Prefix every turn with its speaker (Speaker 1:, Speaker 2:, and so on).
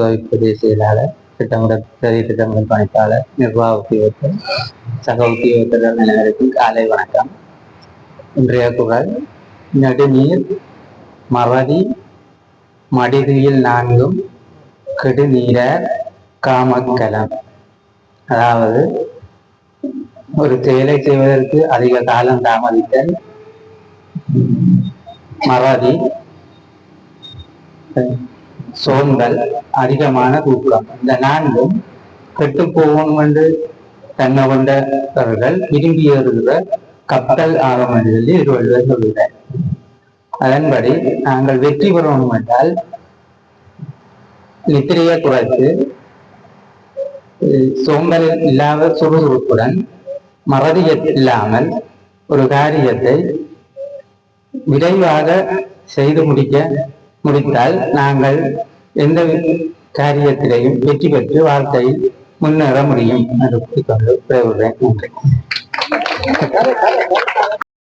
Speaker 1: உதவி பிரதேச செயலாளர் திட்டமிடல் பெரிய திட்டமிடல் பணிப்பாளர் நிர்வாக உத்தியோகத்தர் சக உத்தியோகத்தர் அனைவருக்கும் காலை வணக்கம். இன்றைய குரல் நெடுநீர் மறதி மடிதியில் நான்கும் கெடுநீரர் காமக்கலம். அதாவது ஒரு செயலை செய்வதற்கு அதிக காலம் தாமதித்தல் மறதி. சோம்பல் அதிகமான தூக்கம் இந்த நான்கும் கெட்டு போகும் என்று தன்னை கொண்டவர்கள் விரும்பி ஏறுகிற கப்பல் ஆகும் என்று சொல்லி சொல்கிறார். அதன்படி நாங்கள் வெற்றி பெறணும் என்றால் நித்திரையை குறைத்து சோம்பல் இல்லாத சுறுசுறுப்புடன் மறதி இல்லாமல் ஒரு காரியத்தை விரைவாக செய்து முடிக்க முடித்தால் நாங்கள் எந்த காரியத்திலையும் வெற்றி பெற்று வாழ்க்கையில் முன்னேற முடியும். என்று கூறிக்கொண்டு விடைபெறுகிறேன் நன்றி